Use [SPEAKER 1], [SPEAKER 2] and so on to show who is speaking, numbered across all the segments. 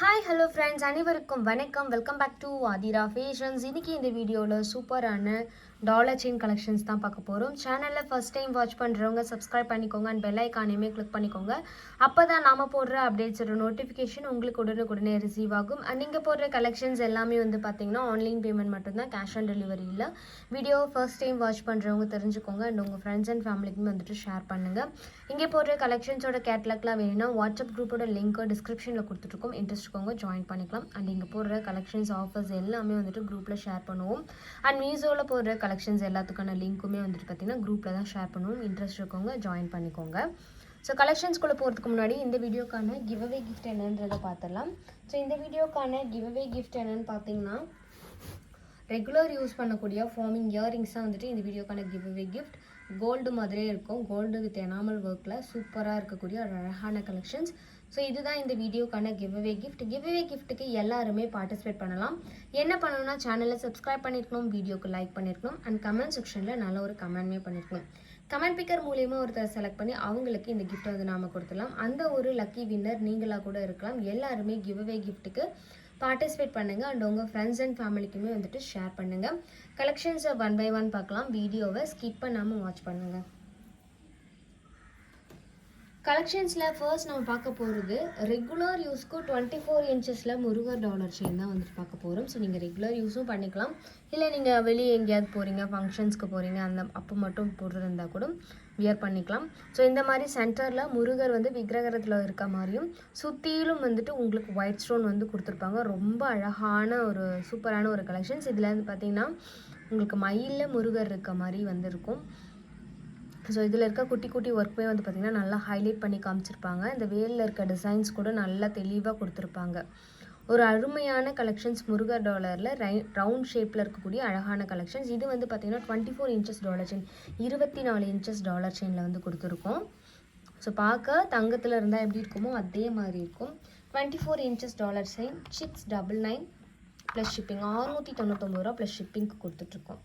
[SPEAKER 1] Hi. Hi hello friends அனைவருக்கும் வணக்கம். Welcome back to Aadhira Fashions இன்றைக்கி இந்த வீடியோவில் சூப்பரான டாலர் செயின் கலெக்ஷன்ஸ் தான் பார்க்க போகிறோம் சேனலில் ஃபர்ஸ்ட் டைம் வாட்ச் பண்ணுறவங்க சப்ஸ்கிரைப் பண்ணிக்கோங்க. அண்ட் பெல் ஐக்கானையுமே கிளிக் பண்ணிக்கோங்க. அப்போ தான் நாம போடுற அப்டேட்ஸோட நோட்டிஃபிகேஷன் உங்களுக்கு உடனுக்குடனே ரிசீவ் ஆகும். அண்ட் நீங்கள் போடுற கலெக்ஷன்ஸ் எல்லாமே வந்து பார்த்தீங்கன்னா ஆன்லைன் பேமெண்ட் மட்டும்தான். கேஷ் ஆன் டெலிவரி இல்லை. வீடியோ ஃபர்ஸ்ட் டைம் வாட்ச் பண்ணுறவங்க தெரிஞ்சுக்கோங்க. அண்ட் உங்கள் ஃப்ரெண்ட்ஸ் அண்ட் ஃபேமிலிக்குமே வந்துட்டு ஷேர் பண்ணுங்கள் இங்கே போடுற கலெக்ஷன்ஸோட கேட்லாக்லாம் வேணும்னா வாட்ஸ்அப் குரூப்போட லிங்க் டிஸ்கிரிப்ஷனில் கொடுத்துட்ருக்கோம் இன்ட்ரெஸ்ட் இருக்கவங்க ஜாயின் பண்ணிக்கலாம். அண்ட் இங்கே போடுற கலெக்ஷன்ஸ் ஆஃபர்ஸ் எல்லாமே வந்துட்டு குரூப்பில் ஷேர் பண்ணுவோம். அண்ட் மீஷோவில் போடுற கலெக்ஷன்ஸ் எல்லாத்துக்கான லிங்க்குமே வந்துட்டு பார்த்தீங்கன்னா குரூப்பில் தான் ஷேர் பண்ணுவோம். இன்ட்ரெஸ்ட் இருக்கவங்க ஜாயின் பண்ணிக்கோங்க. ஸோ கலெக்ஷன்ஸ்குள்ளே போகிறதுக்கு முன்னாடி இந்த வீடியோக்கான கிவ்அவே கிஃப்ட் என்னன்றதை பார்த்துடலாம் ஸோ இந்த வீடியோக்கான கிவ்அவே கிஃப்ட் என்னன்னு பார்த்தீங்கன்னா ரெகுலர் யூஸ் பண்ணக்கூடிய ஃபார்மிங் இயரிங்ஸ் தான் வந்துட்டு இந்த வீடியோக்கான கிவ்அவே கிஃப்ட் கோல்டு மாதிரியே இருக்கும். கோல்டு வித் எனாமல் ஒர்க்கில் சூப்பராக இருக்கக்கூடிய ஒரு அழகான கலெக்ஷன்ஸ் ஸோ இதுதான் இந்த வீடியோக்கான கிவ்அவே கிஃப்ட் கிவ்அவே கிஃப்ட்டுக்கு எல்லாருமே பார்ட்டிசிபேட் பண்ணலாம். என்ன பண்ணணும்னா சேனலை சப்ஸ்கிரைப் பண்ணியிருக்கணும் வீடியோக்கு லைக் பண்ணியிருக்கணும் அண்ட் கமெண்ட் செக்ஷனில் நல்ல ஒரு கமெண்ட்மே பண்ணியிருக்கணும் கமெண்ட் பிக்கர் மூலியமாக ஒருத்தர் செலக்ட் பண்ணி அவங்களுக்கு இந்த கிஃப்ட்டை வந்து நாம கொடுத்துடலாம். அந்த ஒரு லக்கி வின்னர் நீங்களாக கூட இருக்கலாம். எல்லாருமே கிவ்அவே கிஃப்ட்டுக்கு பார்ட்டிசிபேட் பண்ணுங்கள் அண்ட் உங்கள் ஃப்ரெண்ட்ஸ் அண்ட் ஃபேமிலிக்குமே வந்துட்டு ஷேர் பண்ணுங்கள் கலெக்ஷன்ஸை ஒன் பை ஒன் பார்க்கலாம். வீடியோவை ஸ்கிப் பண்ணாமல் வாட்ச் பண்ணுங்கள் கலெக்ஷன்ஸில் ஃபர்ஸ்ட் நம்ம பார்க்க போகிறது ரெகுலர் யூஸ்க்கு டுவெண்ட்டி ஃபோர் இன்ச்சஸில் முருகர் டாலர் செயின் தான் வந்துட்டு பார்க்க போகிறோம் ஸோ நீங்கள் ரெகுலர் யூஸும் பண்ணிக்கலாம். இல்லை நீங்கள் வெளியே எங்கேயாவது போகிறீங்க ஃபங்க்ஷன்ஸ்க்கு போகிறீங்க அந்த அப்போ மட்டும் போடுறது இருந்தால் கூட வியர் பண்ணிக்கலாம். ஸோ இந்த மாதிரி சென்டரில் முருகர் வந்து விக்கிரகரத்தில் இருக்க மாதிரியும் சுற்றிலும் வந்துட்டு உங்களுக்கு ஒயிட் ஸ்டோன் வந்து கொடுத்துருப்பாங்க. ரொம்ப அழகான ஒரு சூப்பரான ஒரு கலெக்ஷன்ஸ் இதில் வந்து பார்த்திங்கன்னா உங்களுக்கு மயிலில் முருகர் இருக்க மாதிரி வந்து இருக்கும் ஸோ இதில் இருக்க குட்டி குட்டி ஒர்க்குமே வந்து பார்த்திங்கன்னா நல்லா ஹைலைட் பண்ணி காமிச்சிருப்பாங்க. இந்த வேலில் இருக்க டிசைன்ஸ் கூட நல்லா தெளிவாக கொடுத்துருப்பாங்க. ஒரு அருமையான கலெக்ஷன்ஸ் முருகர் டாலரில் ரை ரவுண்ட் ஷேப்பில் இருக்கக்கூடிய அழகான கலெக்ஷன்ஸ் இது வந்து பார்த்திங்கன்னா twenty four inches dollar chain இருபத்தி நாலு இன்ச்சஸ் டாலர் செயினில் வந்து கொடுத்துருக்கோம். ஸோ பார்க்க தங்கத்தில் இருந்தால் எப்படி இருக்குமோ அதே மாதிரி இருக்கும். Twenty four inches dollar chain six double nine plus shipping அறுநூற்றி தொண்ணூத்தொம்பது ரூபா ப்ளஸ் ஷிப்பிங்க்கு கொடுத்துட்ருக்கோம்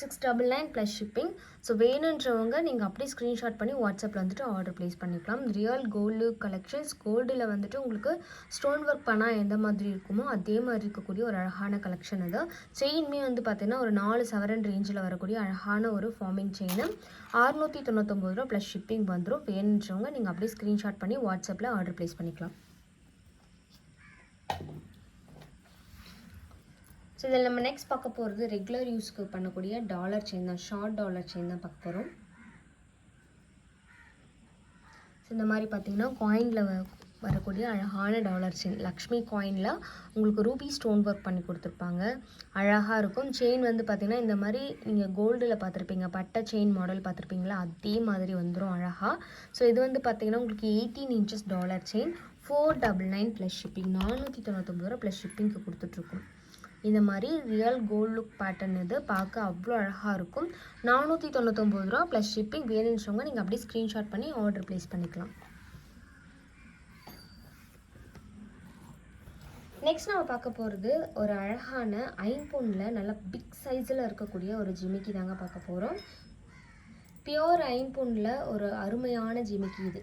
[SPEAKER 1] six double nine plus shipping so வேணுன்றவங்க நீங்கள் அப்படியே ஸ்க்ரீன்ஷாட் பண்ணி வாட்ஸ்அப்பில் வந்துட்டு ஆர்டர் ப்ளேஸ் பண்ணிக்கலாம். ரியல் கோல்டு கலெக்ஷன்ஸ் கோல்டில் வந்துட்டு உங்களுக்கு ஸ்டோன் ஒர்க் பண்ணால் எந்த மாதிரி இருக்குமோ அதே மாதிரி இருக்கக்கூடிய ஒரு அழகான கலெக்ஷன் அது. செயின்மே வந்து பார்த்தீங்கன்னா ஒரு நாலு செவரன் ரேஞ்சில் வரக்கூடிய அழகான ஒரு ஃபார்மிங் செயின் அறுநூற்றி தொண்ணூத்தொம்பது ரூபா ப்ளஸ் ஷிப்பிங் வந்துடும் வேணுன்றவங்க நீங்கள் அப்படியே ஸ்க்ரீன்ஷாட் பண்ணி வாட்ஸ்அப்பில் ஆர்டர் ப்ளேஸ் பண்ணிக்கலாம். ஸோ இதில் நம்ம நெக்ஸ்ட் பார்க்க போகிறது ரெகுலர் யூஸ்க்கு பண்ணக்கூடிய டாலர் செயின் தான். ஷார்ட் டாலர் செயின் தான் பார்க்க போகிறோம் ஸோ இந்த மாதிரி பார்த்தீங்கன்னா காயினில் வரக்கூடிய அழகான டாலர் செயின் லக்ஷ்மி காயினில் உங்களுக்கு ரூபி ஸ்டோன் ஒர்க் பண்ணி கொடுத்துருப்பாங்க. அழகாக இருக்கும். செயின் வந்து பார்த்திங்கன்னா இந்த மாதிரி நீங்கள் கோல்டில் பார்த்துருப்பீங்க பட்டை செயின் மாடல் பார்த்துருப்பீங்களா அதே மாதிரி வந்துடும் அழகாக ஸோ இது வந்து பார்த்திங்கன்னா உங்களுக்கு eighteen inches dollar chain four double nine plus shipping நானூற்றி தொண்ணூத்தொம்பது ரூபா ப்ளஸ் ஷிப்பிங்க்கு கொடுத்துட்ருக்கோம். இந்த மாதிரி ரியல் கோல்ட் லுக் பேட்டர்ன் இது பார்க்க அவ்வளோ அழகாக இருக்கும். நானூற்றி தொண்ணூத்தொம்பது ரூபா ப்ளஸ் ஷிப்பிங் வேணுன்றவங்க நீங்கள் அப்படியே ஸ்க்ரீன்ஷாட் பண்ணி ஆர்டர் ப்ளேஸ் பண்ணிக்கலாம். நெக்ஸ்ட் நம்ம பார்க்க போகிறது ஒரு அழகான ஐம்பொன்னில் நல்ல பிக் சைஸில் இருக்கக்கூடிய ஒரு ஜிமிக்கி தாங்க பார்க்க போகிறோம் பியோர் ஐம்பொன்னில் ஒரு அருமையான ஜிமிக்கி இது.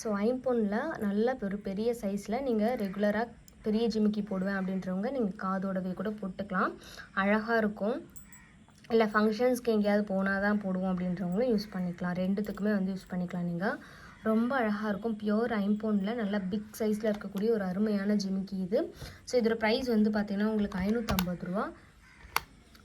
[SPEAKER 1] ஸோ ஐம்பொனில் நல்ல ஒரு பெரிய சைஸில் நீங்கள் ரெகுலராக பெரிய ஜிமிக்கி போடுவேன் அப்படின்றவங்க நீங்கள் காதோடவே கூட போட்டுக்கலாம். அழகாக இருக்கும். இல்லை ஃபங்க்ஷன்ஸ்க்கு எங்கேயாவது போனால் தான் போடுவோம் அப்படின்றவங்களும் யூஸ் பண்ணிக்கலாம். ரெண்டுத்துக்குமே வந்து யூஸ் பண்ணிக்கலாம் நீங்கள் ரொம்ப அழகாக இருக்கும். பியோர் ஐம்போனில் நல்லா பிக் சைஸில் இருக்கக்கூடிய ஒரு அருமையான ஜிமிக்கி இது. ஸோ இதோட ப்ரைஸ் வந்து பார்த்திங்கன்னா உங்களுக்கு ஐநூற்றம்பது ரூபா.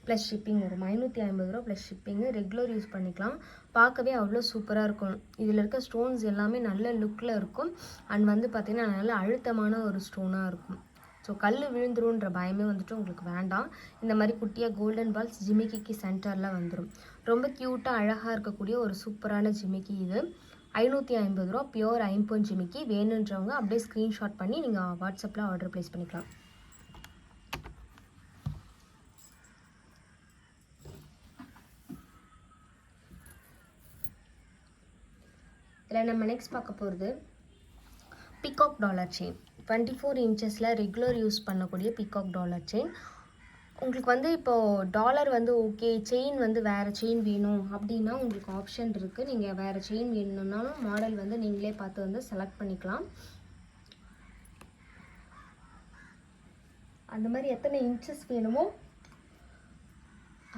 [SPEAKER 1] ப்ளஸ் ஷிப்பிங் வரும் ஐநூற்றி ஐம்பது ரூபா ப்ளஸ் ஷிப்பிங்கு ரெகுலர் யூஸ் பண்ணிக்கலாம். பார்க்கவே அவ்வளோ சூப்பராக இருக்கும். இதில் இருக்க ஸ்டோன்ஸ் எல்லாமே நல்ல லுக்கில் இருக்கும். அண்ட் வந்து பார்த்திங்கன்னா நல்ல அழுத்தமான ஒரு ஸ்டோனாக இருக்கும். ஸோ கல் விழுந்துருன்ற பயமே வந்துட்டு உங்களுக்கு வேண்டாம். இந்த மாதிரி குட்டியாக கோல்டன் பால்ஸ் ஜிமிக்கிக்கு சென்டரில் வந்துடும் ரொம்ப க்யூட்டாக அழகாக இருக்கக்கூடிய ஒரு சூப்பரான ஜிமிக்கி இது. ஐநூற்றி ஐம்பது ரூபா பியோர் ஐம்பொன் ஜிமிக்கி. வேணுன்றவங்க அப்படியே ஸ்க்ரீன்ஷாட் பண்ணி நீங்கள் வாட்ஸ்அப்பில் ஆர்டர் ப்ளேஸ் பண்ணிக்கலாம். இதில் நம்ம நெக்ஸ்ட் பார்க்க போகிறது peacock dollar chain twenty four இன்ச்சஸில் regular use பண்ணக்கூடிய பிகாக் டாலர் செயின் உங்களுக்கு வந்து இப்போது டாலர் வந்து ஓகே செயின் வந்து வேறு செயின் வேணும் அப்படின்னா உங்களுக்கு ஆப்ஷன் இருக்குது நீங்கள் வேறு செயின் வேணும்னாலும் மாடல் வந்து நீங்களே பார்த்து வந்து செலக்ட் பண்ணிக்கலாம். அந்த மாதிரி எத்தனை இன்ச்சஸ் வேணுமோ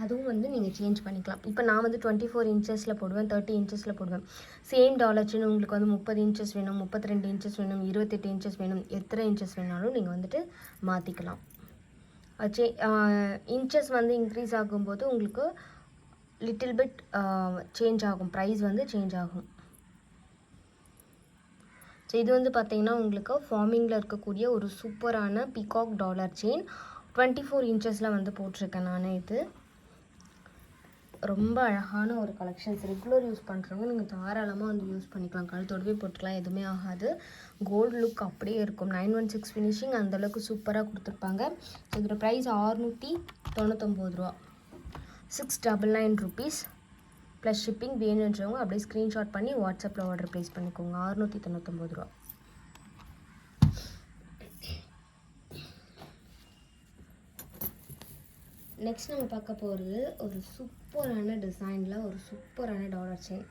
[SPEAKER 1] அதுவும் வந்து நீங்கள் சேஞ்ச் பண்ணிக்கலாம். இப்போ நான் வந்து டுவெண்ட்டி ஃபோர் இன்ச்சஸில் போடுவேன் தேர்ட்டி இன்ச்சஸில் போடுவேன். சேம் டாலர் சின்ன உங்களுக்கு வந்து முப்பது இன்ச்சஸ் வேணும் முப்பத்தி ரெண்டு இன்ச்சஸ் வேணும் இருபத்தெட்டு இன்ச்சஸ் வேணும் எத்தனை இன்ச்சஸ் வேணாலும் நீங்கள் வந்துட்டு மாற்றிக்கலாம் சே இன்ச்சஸ் வந்து இன்க்ரீஸ் ஆகும்போது உங்களுக்கு லிட்டில் பிட் சேஞ்ச் ஆகும். ப்ரைஸ் வந்து சேஞ்ச் ஆகும். ஸோ இது வந்து பார்த்தீங்கன்னா உங்களுக்கு ஃபார்மிங்கில் இருக்கக்கூடிய ஒரு சூப்பரான peacock dollar chain twenty four இன்ச்சஸில் வந்து போட்டிருக்கேன் நான் இது. ரொம்ப அழகான ஒரு கலெக்ஷன்ஸ் ரெகுலர் யூஸ் பண்ணுறவங்க நீங்கள் தாராளமாக வந்து யூஸ் பண்ணிக்கலாம். கழுத்தோடவே போட்டுக்கலாம். எதுவுமே ஆகாது. கோல்டு லுக் அப்படியே இருக்கும். நைன் ஒன் சிக்ஸ் ஃபினிஷிங் அந்தளவுக்கு சூப்பராக கொடுத்துருப்பாங்க. இதோட ப்ரைஸ் ஆறுநூற்றி தொண்ணூத்தொம்பது ரூபா. Six double nine rupees plus shipping வேணுன்றவங்க அப்படியே ஸ்க்ரீன்ஷாட் பண்ணி வாட்ஸ்அப்பில் ஆர்டர் ப்ளேஸ் பண்ணிக்கோங்க. ஆறுநூற்றி தொண்ணூத்தொம்பது ரூபா. நெக்ஸ்ட் நம்ம பார்க்க போகிறது ஒரு சூப்பரான டிசைனில் ஒரு சூப்பரான dollar chain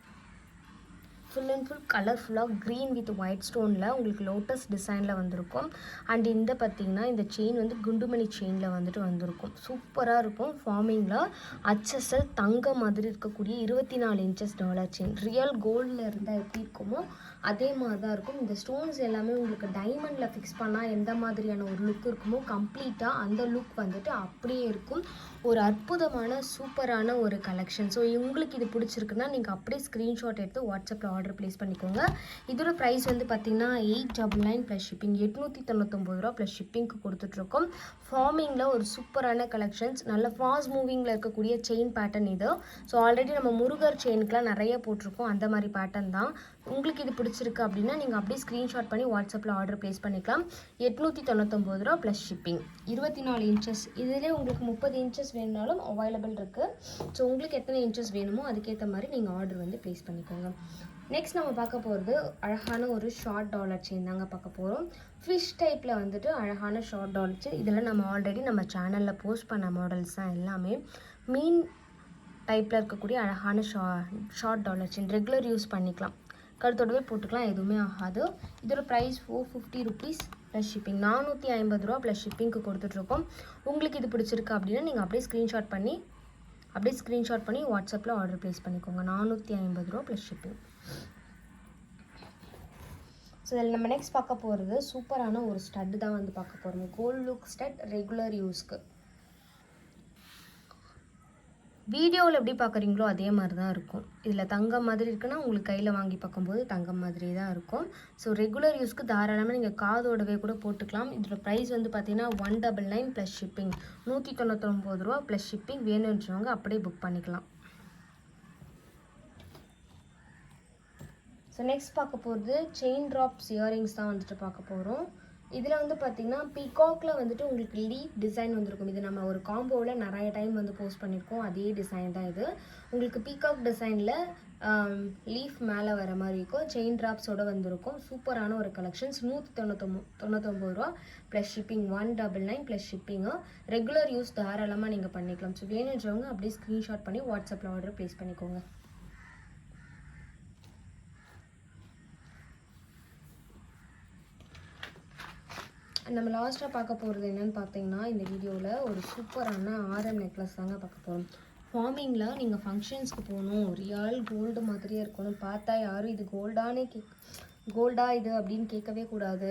[SPEAKER 1] full and full கலர்ஃபுல்லாக க்ரீன் வித் ஒயிட் ஸ்டோனில் உங்களுக்கு லோட்டஸ் டிசைனில் வந்திருக்கும். அண்ட் இந்த பார்த்தீங்கன்னா இந்த செயின் வந்து குண்டுமணி செயினில் வந்துட்டு வந்திருக்கும். சூப்பராக இருக்கும். ஃபார்மிங்கில் அச்சஸல் தங்க மாதிரி இருக்கக்கூடிய இருபத்தி நாலு இன்ச்சஸ் டாலர் செயின் ரியல் கோல்டில் இருந்தால் எப்படி இருக்குமோ அதே மாதிரி தான் இருக்கும். இந்த ஸ்டோன்ஸ் எல்லாமே உங்களுக்கு டைமண்டில் ஃபிக்ஸ் பண்ணால் எந்த மாதிரியான ஒரு லுக் இருக்குமோ கம்ப்ளீட்டாக அந்த லுக் வந்துட்டு அப்படியே இருக்கும். ஒரு அற்புதமான சூப்பரான ஒரு கலெக்ஷன் ஸோ உங்களுக்கு இது பிடிச்சிருக்குன்னா நீங்கள் அப்படியே ஸ்க்ரீன்ஷாட் எடுத்து வாட்ஸ்அப்பில் ஆர்டர் ப்ளேஸ் பண்ணிக்கோங்க. இதோட ப்ரைஸ் வந்து பார்த்தீங்கன்னா eight double nine plus shipping எட்நூற்றி தொண்ணூத்தொம்பது ரூபா ப்ளஸ் ஷிப்பிங்க்கு கொடுத்துட்ருக்கோம். ஃபார்மிங்கில் ஒரு சூப்பரான கலெக்ஷன்ஸ் நல்ல ஃபாஸ்ட் மூவிங்கில் இருக்கக்கூடிய செயின் பேட்டர்ன் இது. ஸோ ஆல்ரெடி நம்ம முருகர் செயினுக்குலாம் நிறைய போட்டிருக்கோம். அந்த மாதிரி பேட்டர்ன் தான். உங்களுக்கு இது பிடிச்சிருக்கு அப்படின்னா நீங்கள் அப்படியே ஸ்க்ரீன்ஷாட் பண்ணி வாட்ஸ்அப்பில் ஆர்டர் ப்ளேஸ் பண்ணிக்கலாம். எட்நூற்றி தொண்ணூத்தொம்பது ரூபா ப்ளஸ் ஷிப்பிங் இருபத்தி நாலு இன்ச்சஸ் இதிலே உங்களுக்கு முப்பது இன்ச்சஸ் வேணுனாலும் அவைலபிள் இருக்குது ஸோ உங்களுக்கு எத்தனை இன்ச்சஸ் வேணுமோ அதுக்கேற்ற மாதிரி நீங்கள் ஆர்டர் வந்து ப்ளேஸ் பண்ணிக்கோங்க. நெக்ஸ்ட் நம்ம பார்க்க போகிறது அழகான ஒரு ஷார்ட் டாலர் செயின் தாங்க பார்க்க போகிறோம் ஃபிஷ் டைப்பில் வந்துட்டு அழகான ஷார்ட் டாலர் செயின் இதில் நம்ம ஆல்ரெடி நம்ம சேனலில் போஸ்ட் பண்ண மாடல்ஸ் தான் எல்லாமே. மீன் டைப்பில் இருக்கக்கூடிய அழகான Shah short dollar chain regular use பண்ணிக்கலாம். கழுத்தோடவே போட்டுக்கலாம் எதுவுமே ஆகாது. இதோட price four fifty rupees plus shipping நானூற்றி ஐம்பது ரூபா ப்ளஸ் ஷிப்பிங்க்கு கொடுத்துட்ருக்கோம். உங்களுக்கு இது பிடிச்சிருக்கு அப்படின்னா நீங்கள் அப்படியே ஸ்க்ரீன்ஷாட் பண்ணி அப்படியே ஸ்க்ரீன்ஷாட் பண்ணி வாட்ஸ்அப்பில் ஆர்டர் ப்ளேஸ் பண்ணிக்கோங்க. நானூற்றி ஐம்பது ரூபா ப்ளஸ் ஷிப்பிங் ஸோ இதில் நம்ம நெக்ஸ்ட் பார்க்க போகிறது சூப்பரான ஒரு ஸ்டட்டு தான் வந்து பார்க்க போகிறோம் கோல்ட் லுக் ஸ்டட் ரெகுலர் யூஸ்க்கு வீடியோவில் எப்படி பார்க்குறீங்களோ அதே மாதிரி தான் இருக்கும். இதில் தங்கம் மாதிரி இருக்குன்னா உங்களுக்கு கையில் வாங்கி பார்க்கும்போது தங்கம் மாதிரி தான் இருக்கும். ஸோ ரெகுலர் யூஸ்க்கு தாராளமாக நீங்கள் காதோடவே கூட போட்டுக்கலாம். இதோட ப்ரைஸ் வந்து பார்த்தீங்கன்னா one double nine plus shipping நூற்றி தொண்ணூத்தொம்பது ரூபா ப்ளஸ் ஷிப்பிங் வேணுன்றவங்க அப்படியே புக் பண்ணிக்கலாம். ஸோ நெக்ஸ்ட் பார்க்க போகிறது செயின் ட்ராப்ஸ் இயரிங்ஸ் தான் வந்துட்டு பார்க்க போகிறோம். இதில் வந்து பார்த்தீங்கன்னா பீகாக்கில் வந்துட்டு உங்களுக்கு லீஃப் டிசைன் வந்திருக்கும். இது நம்ம ஒரு காம்போவில் நிறைய டைம் வந்து போஸ்ட் பண்ணியிருக்கோம் அதே டிசைன் தான் இது. உங்களுக்கு பீகாக் டிசைனில் லீஃப் மேலே வர மாதிரி இருக்கும். செயின் ட்ராப்ஸோட வந்திருக்கும். சூப்பரான ஒரு கலெக்ஷன்ஸ் நூற்றி தொண்ணூத்தொம்பது தொண்ணூத்தொம்பது ரூபா. Plus shipping one double nine plus shipping regular use தாராளமாக நீங்கள் பண்ணிக்கலாம். ஸோ வேணுன்றவங்க அப்படியே ஸ்க்ரீன்ஷாட் பண்ணி வாட்ஸ்அப்பில் ஆர்டர் ப்ளேஸ் பண்ணிக்கோங்க. நம்ம லாஸ்ட்டாக பார்க்க போகிறது என்னன்னு பார்த்தீங்கன்னா இந்த வீடியோவில் ஒரு சூப்பரான ஆரம் நெக்லஸ் தாங்க பார்க்க போகிறோம் ஃபார்மிங்கில் நீங்கள் ஃபங்க்ஷன்ஸ்க்கு போகணும். ரியல் கோல்டு மாதிரியே இருக்கணும். பார்த்தா யாரும் இது கோல்டானே கேக் கோல்டா இது அப்படின்னு கேட்கவே கூடாது.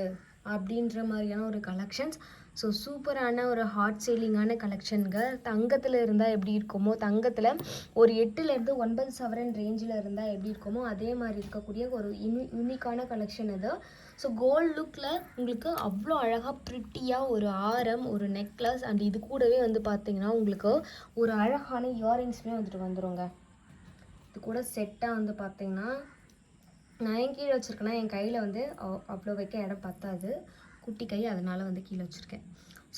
[SPEAKER 1] அப்படின்ற மாதிரியான ஒரு கலெக்ஷன்ஸ் ஸோ சூப்பரான ஒரு ஹாட் சேலிங்கான கலெக்ஷனுங்க தங்கத்தில் இருந்தால் எப்படி இருக்குமோ தங்கத்தில் ஒரு எட்டுலேருந்து ஒன்பது சவரன் ரேஞ்சில் இருந்தால் எப்படி இருக்குமோ அதே மாதிரி இருக்கக்கூடிய ஒரு யூனி யூனிக்கான கலெக்ஷன் இது. ஸோ கோல்ட் லுக்கில் உங்களுக்கு அவ்வளோ அழகாக ப்ரிட்டியாக ஒரு ஆரம் ஒரு நெக்லஸ் அண்ட் இது கூடவே வந்து பார்த்தீங்கன்னா உங்களுக்கு ஒரு அழகான இயரிங்ஸுமே வந்துட்டு வந்துருங்க. இது கூட செட்டாக வந்து பார்த்தீங்கன்னா நான் ஏன் கீழே வச்சுருக்கேன்னா என் கையில் வந்து அவ்- அவ்வளோ வைக்க இடம் பத்தாது. குட்டி கை அதனால் வந்து கீழே வச்சுருக்கேன்.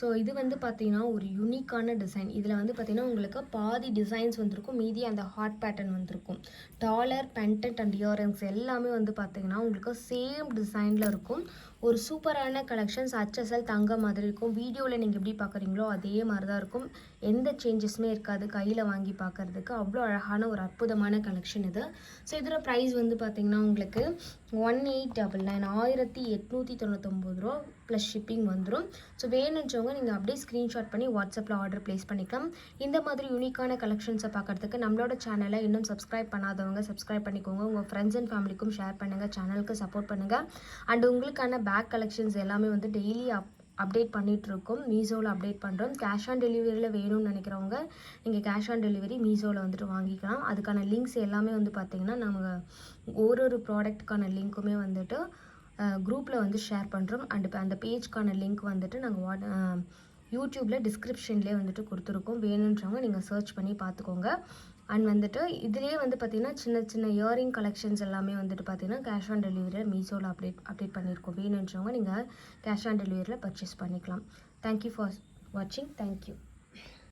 [SPEAKER 1] ஸோ இது வந்து பார்த்திங்கன்னா ஒரு யூனிக்கான டிசைன் இதில் வந்து பார்த்திங்கன்னா உங்களுக்கு பாதி டிசைன்ஸ் வந்திருக்கும். மீதி அந்த ஹார்ட் பேட்டர்ன் வந்திருக்கும். டாலர் பென்டன்ட் அண்ட் இயரிங்ஸ் எல்லாமே வந்து பார்த்திங்கன்னா உங்களுக்கு சேம் டிசைனில் இருக்கும். ஒரு சூப்பரான கலெக்ஷன்ஸ் ஹச்எஸ்எல் தங்க மாதிரி இருக்கும். வீடியோவில் நீங்கள் எப்படி பார்க்குறீங்களோ அதே மாதிரி தான் இருக்கும். எந்த சேஞ்சஸுமே இருக்காது. கையில் வாங்கி பார்க்குறதுக்கு அவ்வளோ அழகான ஒரு அற்புதமான கலெக்ஷன் இது. ஸோ இதோட ப்ரைஸ் வந்து பார்த்திங்கன்னா உங்களுக்கு ஒன் எயிட் டபுள் நைன் ஆயிரத்தி எட்நூற்றி தொண்ணூத்தொம்பது ரூபா. ப்ளஸ் ஷிப்பிங் வந்துடும் ஸோ வேணுன்றவங்க நீங்கள் அப்படியே ஸ்க்ரீன்ஷாட் பண்ணி வாட்ஸ்அப்பில் ஆர்டர் ப்ளேஸ் பண்ணிக்கலாம். இந்த மாதிரி யூனிக்கான கலெக்ஷன்ஸை பார்க்குறதுக்கு நம்மளோட சேனலை இன்னும் சப்ஸ்கிரைப் பண்ணாதவங்க சப்ஸ்கிரைப் பண்ணிக்கோங்க. உங்கள் ஃப்ரெண்ட்ஸ் அண்ட் ஃபேமிலிக்கும் ஷேர் பண்ணுங்கள் சேனலுக்கு சப்போர்ட் பண்ணுங்கள் அண்ட் உங்களுக்கான பேக் கலெக்ஷன்ஸ் எல்லாமே வந்து டெய்லி அப் அப்டேட் பண்ணிகிட்ருக்கோம் மீஷோவில் அப்டேட் பண்ணுறோம் கேஷ் ஆன் டெலிவரியில் வேணும்னு நினைக்கிறவங்க நீங்கள் கேஷ் ஆன் டெலிவரி மீஷோவில் வந்துட்டு வாங்கிக்கலாம். அதுக்கான லிங்க்ஸ் எல்லாமே வந்து பார்த்திங்கன்னா நம்ம ஒரு ஒரு ப்ராடக்ட்டுக்கான லிங்க்குமே வந்துட்டு குரூப்பில் வந்து ஷேர் பண்ணுறோம் அண்ட் அந்த பேஜ்க்கான லிங்க் வந்துட்டு நாங்கள் வாட் யூடியூப்பில் டிஸ்கிரிப்ஷன்லேயே வந்துட்டு கொடுத்துருக்கோம். வேணுன்றவங்க நீங்கள் சர்ச் பண்ணி பார்த்துக்கோங்க. அண்ட் வந்துட்டு இதுலேயே வந்து பார்த்திங்கன்னா சின்ன சின்ன இயரிங் கலெக்ஷன்ஸ் எல்லாமே வந்துட்டு பார்த்திங்கன்னா கேஷ் ஆன் டெலிவரியில் மீஷோவில் அப்டேட் அப்டேட் பண்ணியிருக்கோம். வேணுன்றவங்க நீங்கள் கேஷ் ஆன் டெலிவரியில் பர்ச்சேஸ் பண்ணிக்கலாம். தேங்க்யூ ஃபார் வாட்சிங் தேங்க்யூ